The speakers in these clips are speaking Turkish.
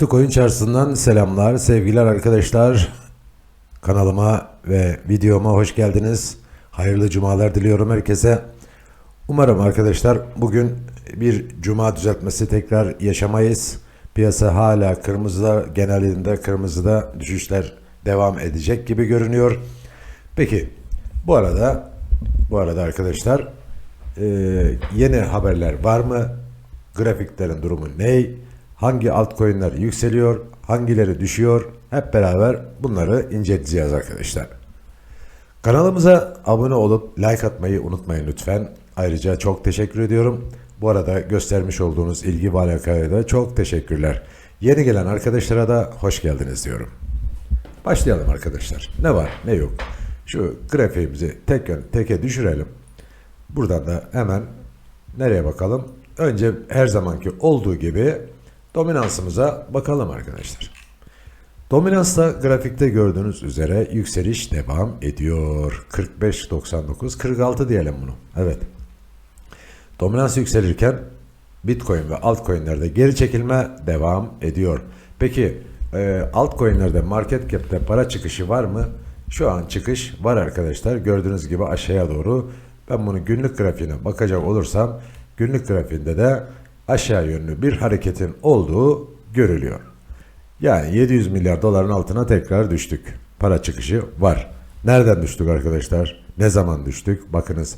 Kripto Coin Çarşısı'ndan selamlar, sevgiler arkadaşlar. Kanalıma ve videoma hoş geldiniz. Hayırlı cumalar diliyorum herkese. Umarım arkadaşlar bugün bir cuma düzeltmesi tekrar yaşamayız. Piyasa hala kırmızıda, genelinde kırmızıda düşüşler devam edecek gibi görünüyor. Peki bu arada bu arada arkadaşlar yeni haberler var mı? Grafiklerin durumu ne? Hangi altcoin'ler yükseliyor? Hangileri düşüyor? Hep beraber bunları inceleyeceğiz arkadaşlar. Kanalımıza abone olup like atmayı unutmayın lütfen. Ayrıca çok teşekkür ediyorum. Bu arada göstermiş olduğunuz ilgi ve alakaya da çok teşekkürler. Yeni gelen arkadaşlara da hoş geldiniz diyorum. Başlayalım arkadaşlar. Ne var ne yok. Şu grafiğimizi tek yön, teke düşürelim. Buradan da hemen nereye bakalım? Önce her zamanki olduğu gibi dominansımıza bakalım arkadaşlar. Dominansta grafikte gördüğünüz üzere yükseliş devam ediyor. 45.99 46 diyelim bunu. Evet. Dominans yükselirken Bitcoin ve altcoin'lerde geri çekilme devam ediyor. Peki e, altcoin'lerde market cap'te para çıkışı var mı? Şu an çıkış var arkadaşlar. Gördüğünüz gibi aşağıya doğru. Ben bunu günlük grafiğine bakacak olursam günlük grafiğinde de aşağı yönlü bir hareketin olduğu görülüyor. Yani 700 milyar doların altına tekrar düştük. Para çıkışı var. Nereden düştük arkadaşlar? Ne zaman düştük? Bakınız.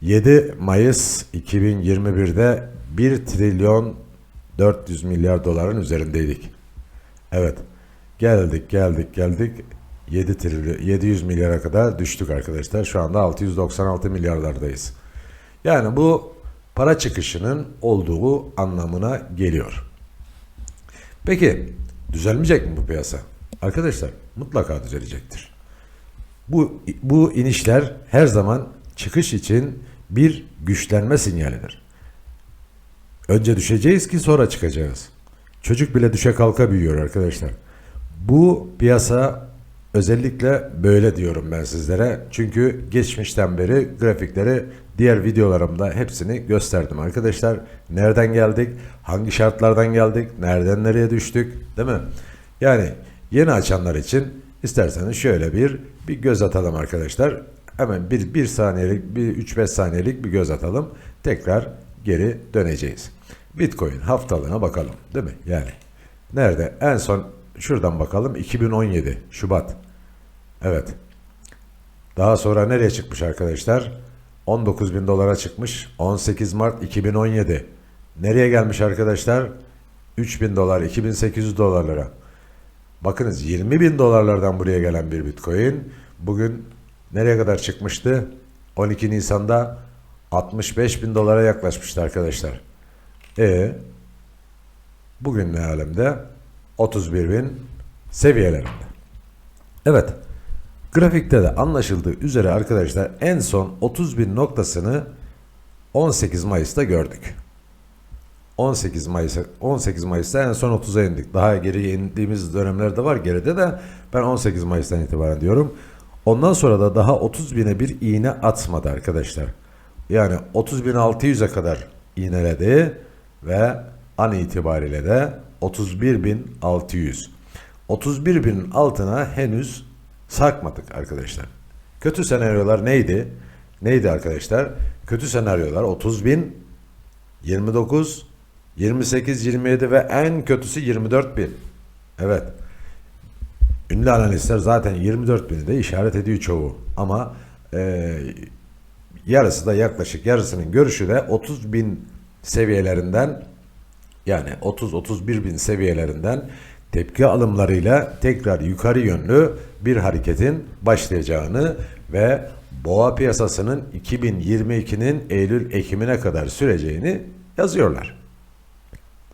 7 Mayıs 2021'de 1 trilyon 400 milyar doların üzerindeydik. Evet. Geldik, geldik, geldik. 7 trilyon 700 milyara kadar düştük arkadaşlar. Şu anda 696 milyarlardayız. Yani bu para çıkışının olduğu anlamına geliyor. Peki düzelmeyecek mi bu piyasa? Arkadaşlar mutlaka düzelecektir. Bu, bu inişler her zaman çıkış için bir güçlenme sinyalidir. Önce düşeceğiz ki sonra çıkacağız. Çocuk bile düşe kalka büyüyor arkadaşlar. Bu piyasa özellikle böyle diyorum ben sizlere. Çünkü geçmişten beri grafikleri diğer videolarımda hepsini gösterdim arkadaşlar. Nereden geldik? Hangi şartlardan geldik? Nereden nereye düştük? Değil mi? Yani yeni açanlar için isterseniz şöyle bir bir göz atalım arkadaşlar. Hemen bir, bir saniyelik, bir 3-5 saniyelik bir göz atalım. Tekrar geri döneceğiz. Bitcoin haftalığına bakalım. Değil mi? Yani nerede? En son şuradan bakalım. 2017 Şubat. Evet. Daha sonra nereye çıkmış arkadaşlar? 19 bin dolara çıkmış. 18 Mart 2017. Nereye gelmiş arkadaşlar? 3 bin dolar, 2800 dolarlara. Bakınız 20 bin dolarlardan buraya gelen bir Bitcoin bugün nereye kadar çıkmıştı? 12 Nisan'da 65 bin dolara yaklaşmıştı arkadaşlar. E bugün ne alemde? 31 bin seviyelerinde. Evet. Grafikte de anlaşıldığı üzere arkadaşlar en son 30 bin noktasını 18 Mayıs'ta gördük. 18 Mayıs 18 Mayıs'ta en son 30'a indik. Daha geri indiğimiz dönemler de var geride de ben 18 Mayıs'tan itibaren diyorum. Ondan sonra da daha 30 bine bir iğne atmadı arkadaşlar. Yani 30.600'e kadar iğneledi ve an itibariyle de 31.600. 31.000 altına henüz sarkmadık arkadaşlar. Kötü senaryolar neydi? Neydi arkadaşlar? Kötü senaryolar 30.000, 29, 28, 27 ve en kötüsü 24 bin. Evet. Ünlü analistler zaten 24 bini de işaret ediyor çoğu. Ama e, yarısı da yaklaşık yarısının görüşü de 30 bin seviyelerinden yani 30-31 bin seviyelerinden tepki alımlarıyla tekrar yukarı yönlü bir hareketin başlayacağını ve boğa piyasasının 2022'nin Eylül-Ekim'ine kadar süreceğini yazıyorlar.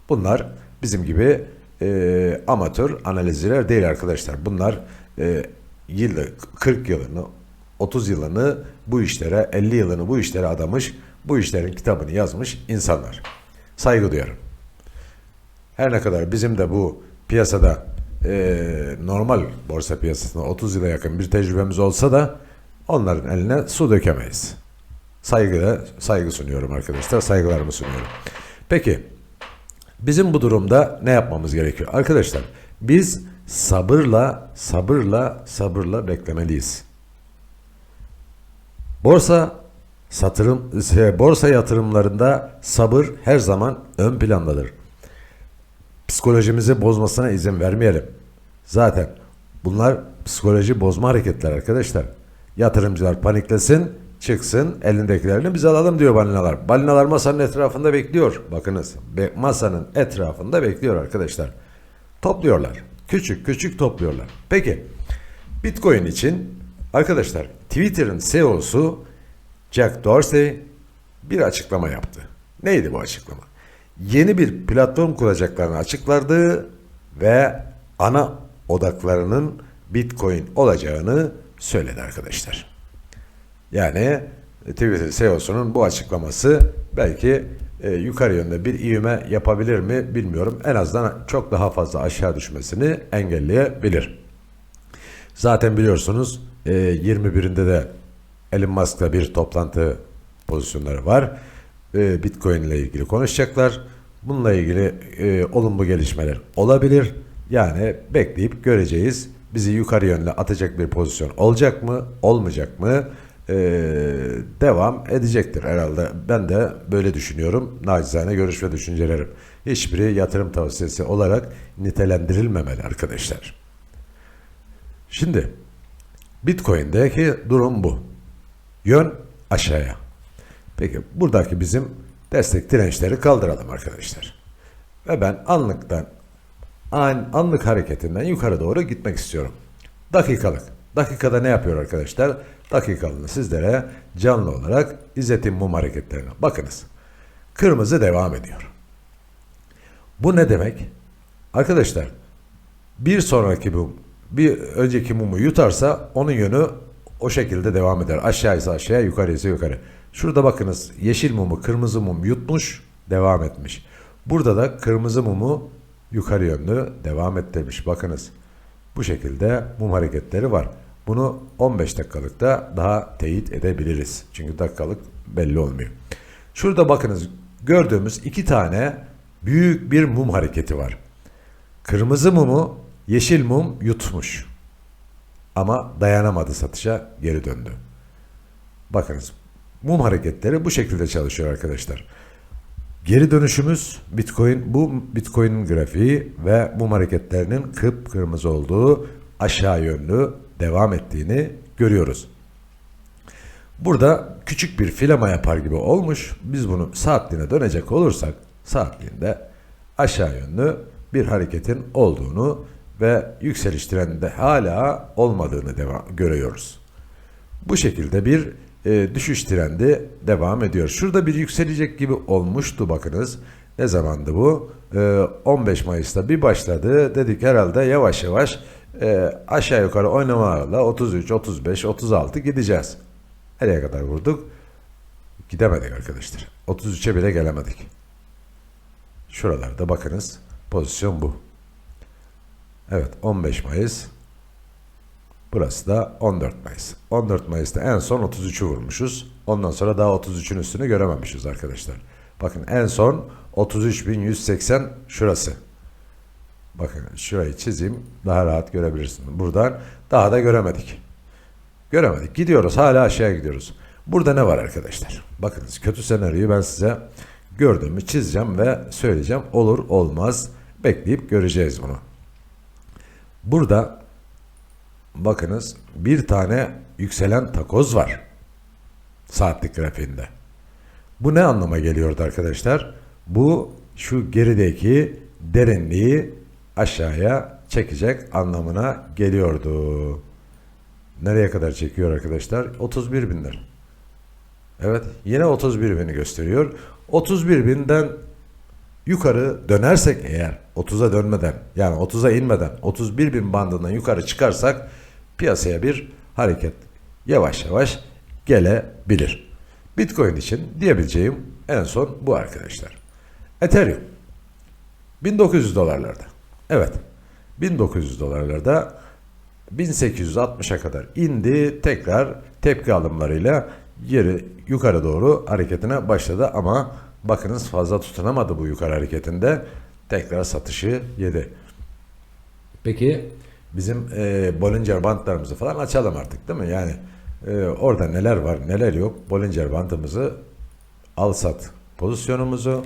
Bunlar bizim gibi e, amatör analizciler değil arkadaşlar. Bunlar e, yılda 40 yılını, 30 yılını bu işlere, 50 yılını bu işlere adamış, bu işlerin kitabını yazmış insanlar. Saygı duyarım. Her ne kadar bizim de bu piyasada e, normal borsa piyasasında 30 yıla yakın bir tecrübemiz olsa da onların eline su dökemeyiz. Saygı, saygı sunuyorum arkadaşlar. Saygılarımı sunuyorum. Peki Bizim bu durumda ne yapmamız gerekiyor? Arkadaşlar biz sabırla, sabırla, sabırla beklemeliyiz. Borsa satırım, şey, borsa yatırımlarında sabır her zaman ön plandadır. Psikolojimizi bozmasına izin vermeyelim. Zaten bunlar psikoloji bozma hareketler arkadaşlar. Yatırımcılar paniklesin, çıksın, elindekilerini biz alalım diyor balinalar. Balinalar masanın etrafında bekliyor. Bakınız, masanın etrafında bekliyor arkadaşlar. Topluyorlar. Küçük küçük topluyorlar. Peki, Bitcoin için arkadaşlar Twitter'ın CEO'su Jack Dorsey bir açıklama yaptı. Neydi bu açıklama? Yeni bir platform kuracaklarını açıklardı ve ana odaklarının Bitcoin olacağını söyledi arkadaşlar. Yani Twitter CEO'sunun bu açıklaması belki e, yukarı yönde bir ivme yapabilir mi bilmiyorum. En azından çok daha fazla aşağı düşmesini engelleyebilir. Zaten biliyorsunuz e, 21'inde de Elon Musk'la bir toplantı pozisyonları var. E, Bitcoin ile ilgili konuşacaklar. Bununla ilgili e, olumlu gelişmeler olabilir. Yani bekleyip göreceğiz. Bizi yukarı yönde atacak bir pozisyon olacak mı, olmayacak mı? E, devam edecektir herhalde. Ben de böyle düşünüyorum. Nacizane görüş ve düşüncelerim. Hiçbiri yatırım tavsiyesi olarak nitelendirilmemeli arkadaşlar. Şimdi Bitcoin'deki durum bu. Yön aşağıya. Peki buradaki bizim destek dirençleri kaldıralım arkadaşlar. Ve ben anlıktan an, anlık hareketinden yukarı doğru gitmek istiyorum. Dakikalık. Dakikada ne yapıyor arkadaşlar? Dakikalığını sizlere canlı olarak izletim mum hareketlerine. Bakınız. Kırmızı devam ediyor. Bu ne demek? Arkadaşlar bir sonraki mum, bir önceki mumu yutarsa onun yönü o şekilde devam eder. Aşağı ise aşağıya, yukarı ise yukarı. Şurada bakınız yeşil mumu kırmızı mum yutmuş, devam etmiş. Burada da kırmızı mumu yukarı yönlü devam ettirmiş. Bakınız bu şekilde mum hareketleri var. Bunu 15 dakikalıkta daha teyit edebiliriz. Çünkü dakikalık belli olmuyor. Şurada bakınız gördüğümüz iki tane büyük bir mum hareketi var. Kırmızı mumu yeşil mum yutmuş. Ama dayanamadı satışa geri döndü. Bakınız mum hareketleri bu şekilde çalışıyor arkadaşlar. Geri dönüşümüz Bitcoin bu Bitcoin'in grafiği ve mum hareketlerinin kıpkırmızı olduğu aşağı yönlü devam ettiğini görüyoruz. Burada küçük bir filama yapar gibi olmuş. Biz bunu saatliğine dönecek olursak saatliğinde aşağı yönlü bir hareketin olduğunu ve yükseliş trendinde hala olmadığını devam görüyoruz. Bu şekilde bir e, düşüş trendi devam ediyor. Şurada bir yükselecek gibi olmuştu bakınız. Ne zamandı bu? E, 15 Mayıs'ta bir başladı. Dedik herhalde yavaş yavaş e, aşağı yukarı oynamalarla 33, 35, 36 gideceğiz. Nereye kadar vurduk? Gidemedik arkadaşlar. 33'e bile gelemedik. Şuralarda bakınız. Pozisyon bu. Evet 15 Mayıs. Burası da 14 Mayıs. 14 Mayıs'ta en son 33'ü vurmuşuz. Ondan sonra daha 33'ün üstünü görememişiz arkadaşlar. Bakın en son 33.180 şurası. Bakın şurayı çizeyim daha rahat görebilirsiniz. Buradan daha da göremedik. Göremedik. Gidiyoruz hala aşağıya gidiyoruz. Burada ne var arkadaşlar? Bakınız kötü senaryoyu ben size gördüğümü çizeceğim ve söyleyeceğim. Olur olmaz bekleyip göreceğiz bunu. Burada bakınız bir tane yükselen takoz var. Saatlik grafiğinde. Bu ne anlama geliyordu arkadaşlar? Bu şu gerideki derinliği aşağıya çekecek anlamına geliyordu. Nereye kadar çekiyor arkadaşlar? 31 binler. Evet yine 31 bini gösteriyor. 31 binden yukarı dönersek eğer 30'a dönmeden yani 30'a inmeden 31 bin bandından yukarı çıkarsak piyasaya bir hareket yavaş yavaş gelebilir. Bitcoin için diyebileceğim en son bu arkadaşlar. Ethereum 1900 dolarlarda. Evet 1900 dolarlarda 1860'a kadar indi tekrar tepki alımlarıyla geri yukarı doğru hareketine başladı ama bakınız fazla tutunamadı bu yukarı hareketinde tekrar satışı yedi. Peki bizim e, Bollinger bantlarımızı falan açalım artık değil mi? Yani e, orada neler var neler yok Bollinger bantımızı al sat pozisyonumuzu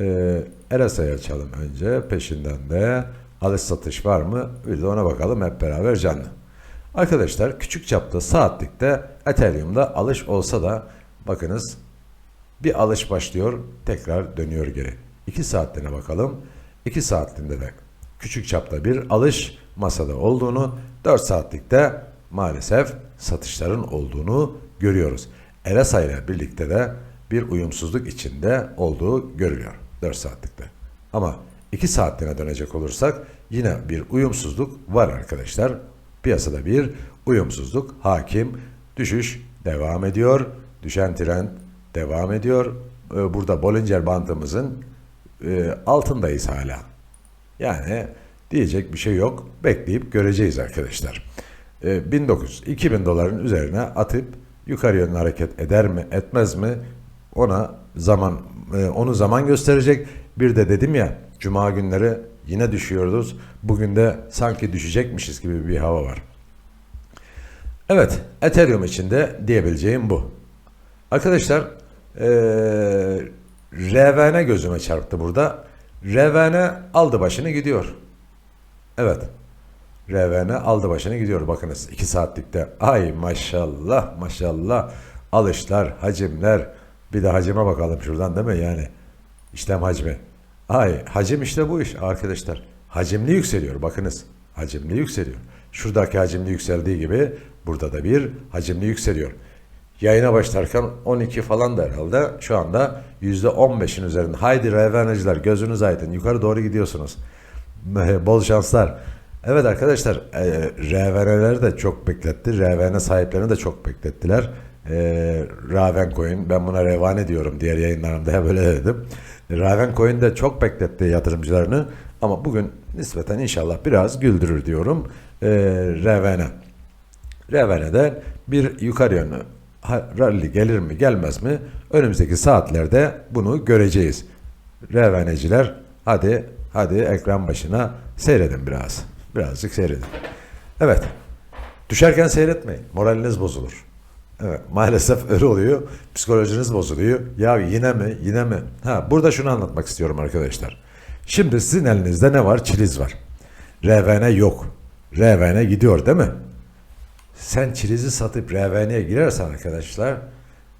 e, RSI'ye açalım önce peşinden de alış satış var mı bir de ona bakalım hep beraber canlı. Arkadaşlar küçük çapta saatlikte Ethereum'da alış olsa da bakınız bir alış başlıyor tekrar dönüyor geri. 2 saatliğine bakalım. 2 saatliğinde de küçük çapta bir alış masada olduğunu 4 saatlikte maalesef satışların olduğunu görüyoruz. RSI ile birlikte de bir uyumsuzluk içinde olduğu görülüyor 4 saatlikte. Ama 2 saatliğine dönecek olursak yine bir uyumsuzluk var arkadaşlar. Piyasada bir uyumsuzluk hakim. Düşüş devam ediyor. Düşen trend devam ediyor. Ee, Burada Bollinger bandımızın e, altındayız hala. Yani diyecek bir şey yok. Bekleyip göreceğiz arkadaşlar. Ee, 1900 2000 doların üzerine atıp yukarı yönlü hareket eder mi, etmez mi? Ona zaman e, onu zaman gösterecek. Bir de dedim ya cuma günleri yine düşüyoruz. Bugün de sanki düşecekmişiz gibi bir hava var. Evet, Ethereum için de diyebileceğim bu. Arkadaşlar, eee RVN gözüme çarptı burada. RVN aldı başını gidiyor. Evet. RVN aldı başını gidiyor. Bakınız 2 saatlikte. Ay maşallah maşallah. Alışlar, hacimler. Bir de hacime bakalım şuradan değil mi? Yani işlem hacmi. Ay hacim işte bu iş arkadaşlar. Hacimli yükseliyor bakınız. Hacimli yükseliyor. Şuradaki hacimli yükseldiği gibi burada da bir hacimli yükseliyor. Yayına başlarken 12 falan da herhalde. Şu anda %15'in üzerinde. Haydi reveneciler gözünüz aydın. Yukarı doğru gidiyorsunuz. Bol şanslar. Evet arkadaşlar e, RVN'leri de çok bekletti. RVN sahiplerini de çok beklettiler. E, Raven Coin ben buna revane diyorum diğer yayınlarımda hep böyle dedim. Raven Coin de çok bekletti yatırımcılarını ama bugün nispeten inşallah biraz güldürür diyorum. E, RVN. RVN'de bir yukarı yönlü rally gelir mi gelmez mi önümüzdeki saatlerde bunu göreceğiz. RVN'ciler hadi hadi ekran başına seyredin biraz. Birazcık seyredin. Evet. Düşerken seyretmeyin. Moraliniz bozulur. Evet, maalesef öyle oluyor. Psikolojiniz bozuluyor. Ya yine mi? Yine mi? Ha, burada şunu anlatmak istiyorum arkadaşlar. Şimdi sizin elinizde ne var? Çiliz var. RVN yok. RVN gidiyor değil mi? Sen çilizi satıp RVN'ye girersen arkadaşlar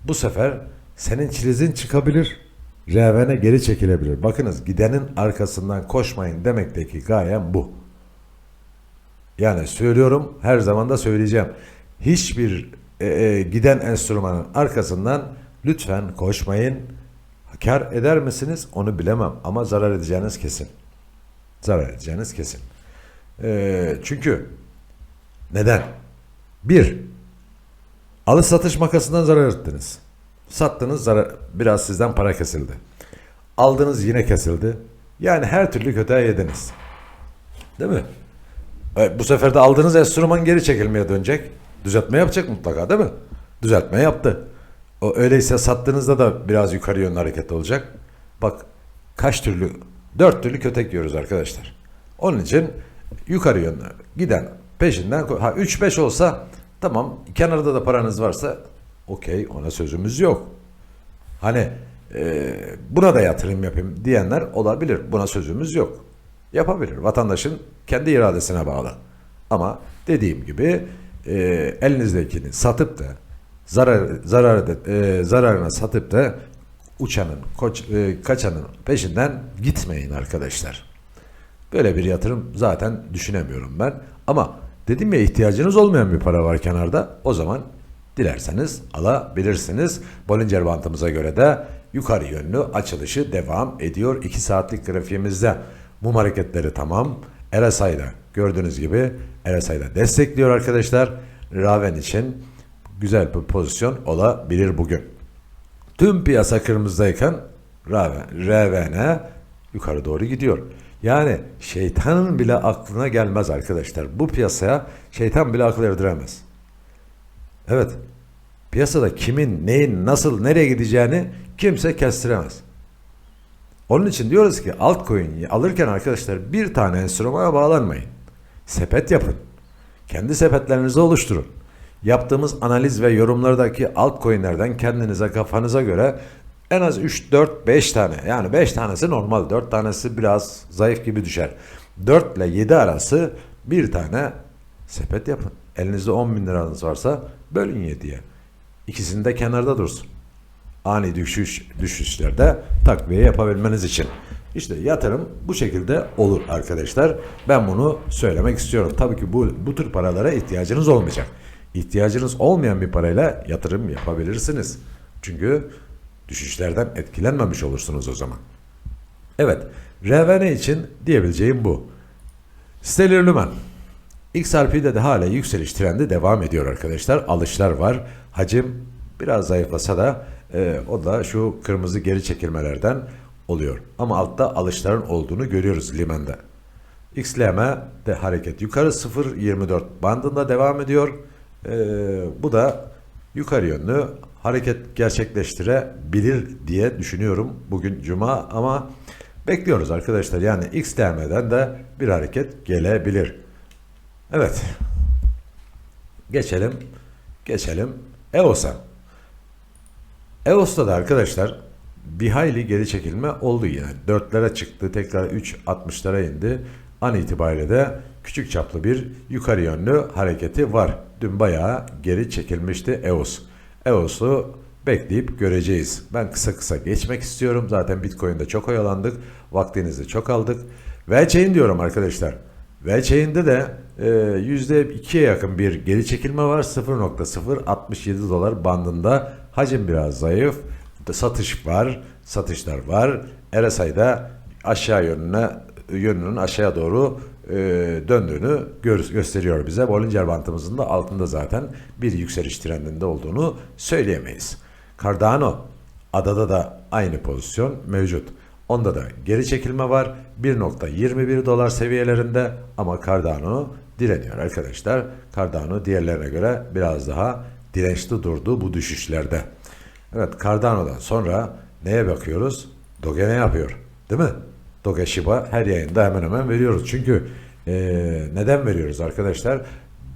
bu sefer senin çilizin çıkabilir. RVN geri çekilebilir. Bakınız gidenin arkasından koşmayın demekteki gayem bu. Yani söylüyorum her zaman da söyleyeceğim. Hiçbir e, e, giden enstrümanın arkasından lütfen koşmayın. Kar eder misiniz onu bilemem ama zarar edeceğiniz kesin. Zarar edeceğiniz kesin. E, çünkü neden? Bir, alış satış makasından zarar ettiniz. Sattınız zarar, biraz sizden para kesildi. Aldınız yine kesildi. Yani her türlü kötüye yediniz. Değil mi? E, bu sefer de aldığınız enstrüman geri çekilmeye dönecek. Düzeltme yapacak mutlaka değil mi? Düzeltme yaptı. O öyleyse sattığınızda da biraz yukarı yönlü hareket olacak. Bak kaç türlü, dört türlü kötek yiyoruz arkadaşlar. Onun için yukarı yönlü giden peşinden ha 3-5 olsa tamam kenarda da paranız varsa okey ona sözümüz yok. Hani e, buna da yatırım yapayım diyenler olabilir. Buna sözümüz yok. Yapabilir. Vatandaşın kendi iradesine bağlı. Ama dediğim gibi e, elinizdekini satıp da zarar zarar e, zararına satıp da uçanın, koç, e, kaçanın peşinden gitmeyin arkadaşlar. Böyle bir yatırım zaten düşünemiyorum ben. Ama dedim ya ihtiyacınız olmayan bir para var kenarda. O zaman dilerseniz alabilirsiniz. Bollinger bantımıza göre de yukarı yönlü açılışı devam ediyor. 2 saatlik grafiğimizde mum hareketleri tamam. RSI'da gördüğünüz gibi RSI'da destekliyor arkadaşlar. Raven için güzel bir pozisyon olabilir bugün. Tüm piyasa kırmızıdayken Raven, RVN yukarı doğru gidiyor. Yani şeytanın bile aklına gelmez arkadaşlar. Bu piyasaya şeytan bile akıl erdiremez. Evet. Piyasada kimin, neyin, nasıl, nereye gideceğini kimse kestiremez. Onun için diyoruz ki altcoin alırken arkadaşlar bir tane enstrümana bağlanmayın. Sepet yapın. Kendi sepetlerinizi oluşturun. Yaptığımız analiz ve yorumlardaki altcoin'lerden kendinize kafanıza göre en az 3, 4, 5 tane yani 5 tanesi normal 4 tanesi biraz zayıf gibi düşer. 4 ile 7 arası bir tane sepet yapın. Elinizde 10 bin liranız varsa bölün 7'ye. İkisini de kenarda dursun ani düşüş düşüşlerde takviye yapabilmeniz için. İşte yatırım bu şekilde olur arkadaşlar. Ben bunu söylemek istiyorum. Tabii ki bu bu tür paralara ihtiyacınız olmayacak. İhtiyacınız olmayan bir parayla yatırım yapabilirsiniz. Çünkü düşüşlerden etkilenmemiş olursunuz o zaman. Evet, RVN için diyebileceğim bu. Stellar Lumen. XRP'de de hala yükseliş trendi devam ediyor arkadaşlar. Alışlar var. Hacim biraz zayıflasa da e, o da şu kırmızı geri çekilmelerden oluyor. Ama altta alışların olduğunu görüyoruz limende. XLM de hareket yukarı 0.24 bandında devam ediyor. E, bu da yukarı yönlü hareket gerçekleştirebilir diye düşünüyorum bugün cuma ama bekliyoruz arkadaşlar. Yani XLM'den de bir hareket gelebilir. Evet. Geçelim. Geçelim. EOS'a. EOS'ta da arkadaşlar bir hayli geri çekilme oldu yine. 4'lere çıktı. Tekrar 3.60'lara indi. An itibariyle de küçük çaplı bir yukarı yönlü hareketi var. Dün bayağı geri çekilmişti EOS. EOS'u bekleyip göreceğiz. Ben kısa kısa geçmek istiyorum. Zaten Bitcoin'de çok oyalandık. Vaktinizi çok aldık. VeChain diyorum arkadaşlar. VeChain'de de e, %2'ye yakın bir geri çekilme var. 0.067 dolar bandında. Hacim biraz zayıf. Satış var. Satışlar var. RSI'da aşağı yönüne yönünün aşağıya doğru e, döndüğünü gör, gösteriyor bize. Bollinger Bandımızın da altında zaten bir yükseliş trendinde olduğunu söyleyemeyiz. Cardano adada da aynı pozisyon mevcut. Onda da geri çekilme var. 1.21 dolar seviyelerinde ama Cardano direniyor arkadaşlar. Cardano diğerlerine göre biraz daha dirençli durdu bu düşüşlerde. Evet Cardano'dan sonra neye bakıyoruz? Doge ne yapıyor? Değil mi? Doge Shiba her yayında hemen hemen veriyoruz. Çünkü e, neden veriyoruz arkadaşlar?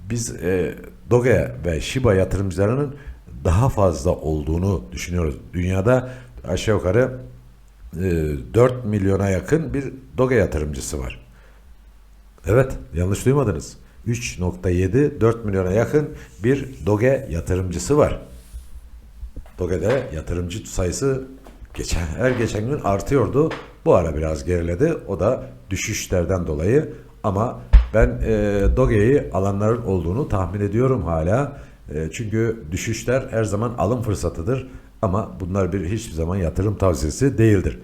Biz e, Doge ve Shiba yatırımcılarının daha fazla olduğunu düşünüyoruz. Dünyada aşağı yukarı 4 milyona yakın bir Doge yatırımcısı var. Evet, yanlış duymadınız. 3.7 4 milyona yakın bir Doge yatırımcısı var. Doge'de yatırımcı sayısı geçen her geçen gün artıyordu. Bu ara biraz geriledi. O da düşüşlerden dolayı. Ama ben e, Doge'yi alanların olduğunu tahmin ediyorum hala. E, çünkü düşüşler her zaman alım fırsatıdır. Ama bunlar bir hiçbir zaman yatırım tavsiyesi değildir.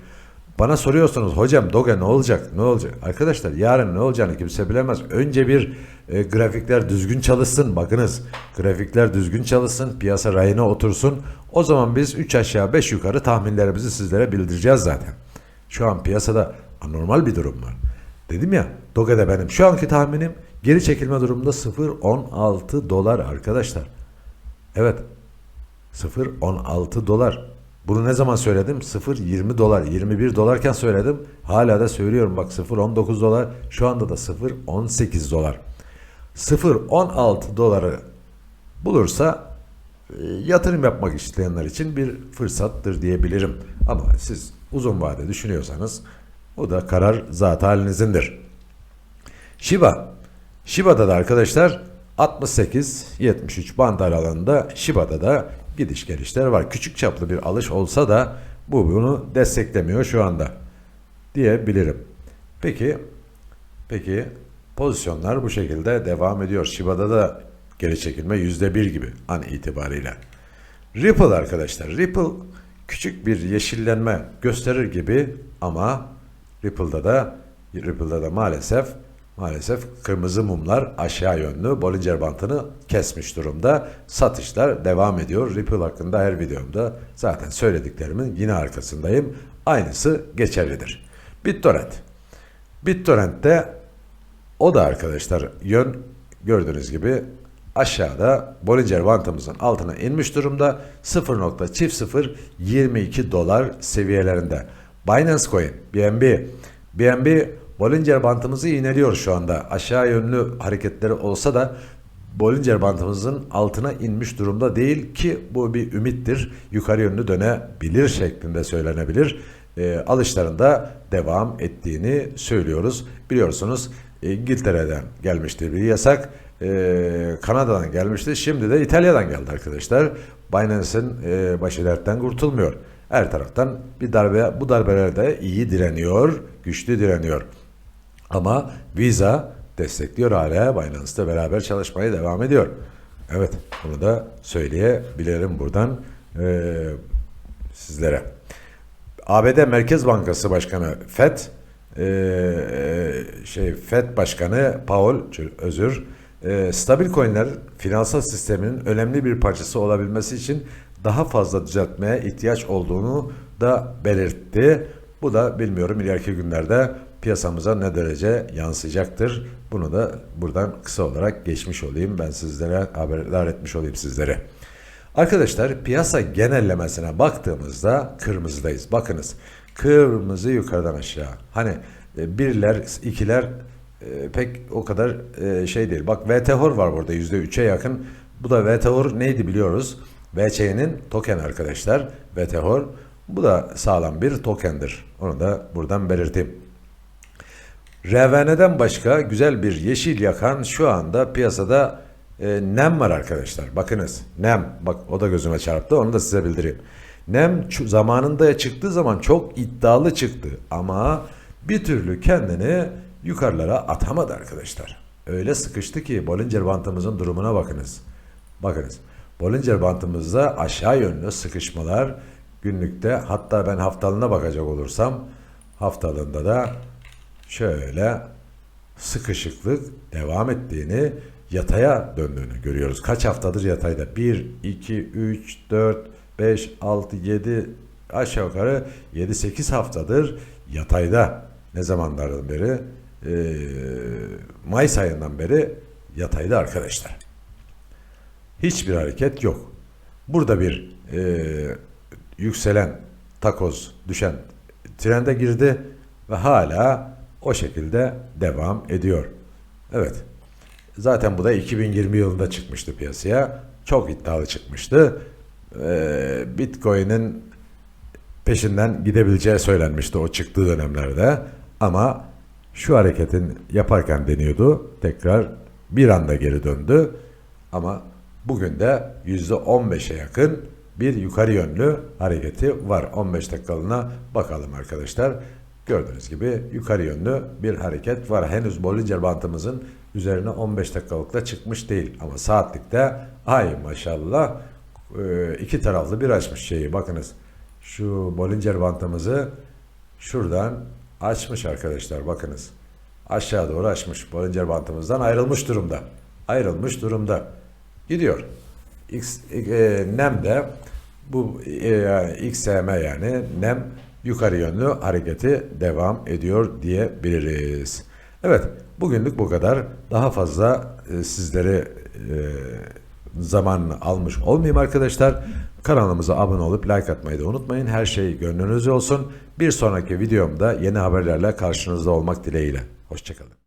Bana soruyorsunuz hocam Doge ne olacak? Ne olacak? Arkadaşlar yarın ne olacağını kimse bilemez. Önce bir e, grafikler düzgün çalışsın. Bakınız grafikler düzgün çalışsın. Piyasa rayına otursun. O zaman biz 3 aşağı 5 yukarı tahminlerimizi sizlere bildireceğiz zaten. Şu an piyasada anormal bir durum var. Dedim ya Doge'de benim şu anki tahminim geri çekilme durumunda 0.16 dolar arkadaşlar. Evet 0.16 dolar. Bunu ne zaman söyledim? 0.20 dolar, 21 dolarken söyledim. Hala da söylüyorum bak 0.19 dolar. Şu anda da 0.18 dolar. 0.16 doları bulursa e, yatırım yapmak isteyenler için bir fırsattır diyebilirim. Ama siz uzun vade düşünüyorsanız o da karar zat halinizindir. Shiba. Shiba'da da arkadaşlar 68-73 band aralığında Shiba'da da gidiş gelişler var. Küçük çaplı bir alış olsa da bu bunu desteklemiyor şu anda diyebilirim. Peki peki pozisyonlar bu şekilde devam ediyor. Shiba'da da geri çekilme %1 gibi an itibariyle. Ripple arkadaşlar. Ripple küçük bir yeşillenme gösterir gibi ama Ripple'da da Ripple'da da maalesef Maalesef kırmızı mumlar aşağı yönlü Bollinger Bantı'nı kesmiş durumda. Satışlar devam ediyor. Ripple hakkında her videomda zaten söylediklerimin yine arkasındayım. Aynısı geçerlidir. BitTorrent. BitTorrent'te o da arkadaşlar yön gördüğünüz gibi aşağıda Bollinger Bantımızın altına inmiş durumda 0.0022 dolar seviyelerinde. Binance Coin, BNB. BNB Bollinger bantımızı iğneliyor şu anda. Aşağı yönlü hareketleri olsa da Bollinger bantımızın altına inmiş durumda değil ki bu bir ümittir. Yukarı yönlü dönebilir şeklinde söylenebilir. E, alışlarında devam ettiğini söylüyoruz. Biliyorsunuz İngiltere'den gelmişti bir yasak. E, Kanada'dan gelmişti. Şimdi de İtalya'dan geldi arkadaşlar. Binance'in e, başı dertten kurtulmuyor. Her taraftan bir darbe, bu darbeler de iyi direniyor, güçlü direniyor. Ama Visa destekliyor hala. Binance'da beraber çalışmaya devam ediyor. Evet, bunu da söyleyebilirim buradan eee, sizlere. ABD Merkez Bankası Başkanı Fed eee, şey Fed Başkanı Powell özür eee, stabil coinler finansal sistemin önemli bir parçası olabilmesi için daha fazla düzeltmeye ihtiyaç olduğunu da belirtti. Bu da bilmiyorum ileriki günlerde piyasamıza ne derece yansıyacaktır. Bunu da buradan kısa olarak geçmiş olayım. Ben sizlere haberdar etmiş olayım sizlere. Arkadaşlar piyasa genellemesine baktığımızda kırmızıdayız. Bakınız kırmızı yukarıdan aşağı. Hani e, birler, ikiler e, pek o kadar e, şey değil. Bak VTHOR var burada %3'e yakın. Bu da VTHOR neydi biliyoruz. VÇ'nin token arkadaşlar. VTHOR. Bu da sağlam bir tokendir. Onu da buradan belirteyim. RVN'den başka güzel bir yeşil yakan şu anda piyasada e, NEM var arkadaşlar. Bakınız NEM bak o da gözüme çarptı onu da size bildireyim. NEM zamanında çıktığı zaman çok iddialı çıktı ama bir türlü kendini yukarılara atamadı arkadaşlar. Öyle sıkıştı ki Bollinger bantımızın durumuna bakınız. Bakınız. Bollinger bantımızda aşağı yönlü sıkışmalar günlükte hatta ben haftalığına bakacak olursam haftalığında da şöyle sıkışıklık devam ettiğini, yataya döndüğünü görüyoruz. Kaç haftadır yatayda? 1, 2, 3, 4, 5, 6, 7, aşağı yukarı 7-8 haftadır yatayda. Ne zamanlardan beri? Ee, Mayıs ayından beri yatayda arkadaşlar. Hiçbir hareket yok. Burada bir e, yükselen takoz düşen trende girdi ve hala o şekilde devam ediyor. Evet. Zaten bu da 2020 yılında çıkmıştı piyasaya. Çok iddialı çıkmıştı. Ee, Bitcoin'in peşinden gidebileceği söylenmişti o çıktığı dönemlerde. Ama şu hareketin yaparken deniyordu. Tekrar bir anda geri döndü. Ama bugün de %15'e yakın bir yukarı yönlü hareketi var. 15 dakikalığına bakalım arkadaşlar. Gördüğünüz gibi yukarı yönlü bir hareket var. Henüz Bollinger bantımızın üzerine 15 dakikalıkta çıkmış değil. Ama saatlikte ay maşallah e, iki taraflı bir açmış şeyi. Bakınız şu Bollinger bantımızı şuradan açmış arkadaşlar. Bakınız aşağı doğru açmış. Bollinger bantımızdan ayrılmış durumda. Ayrılmış durumda. Gidiyor. X, e, nem de bu e, XM yani nem yukarı yönlü hareketi devam ediyor diyebiliriz. Evet bugünlük bu kadar. Daha fazla e, sizleri e, zaman almış olmayayım arkadaşlar. Kanalımıza abone olup like atmayı da unutmayın. Her şey gönlünüzce olsun. Bir sonraki videomda yeni haberlerle karşınızda olmak dileğiyle. Hoşçakalın.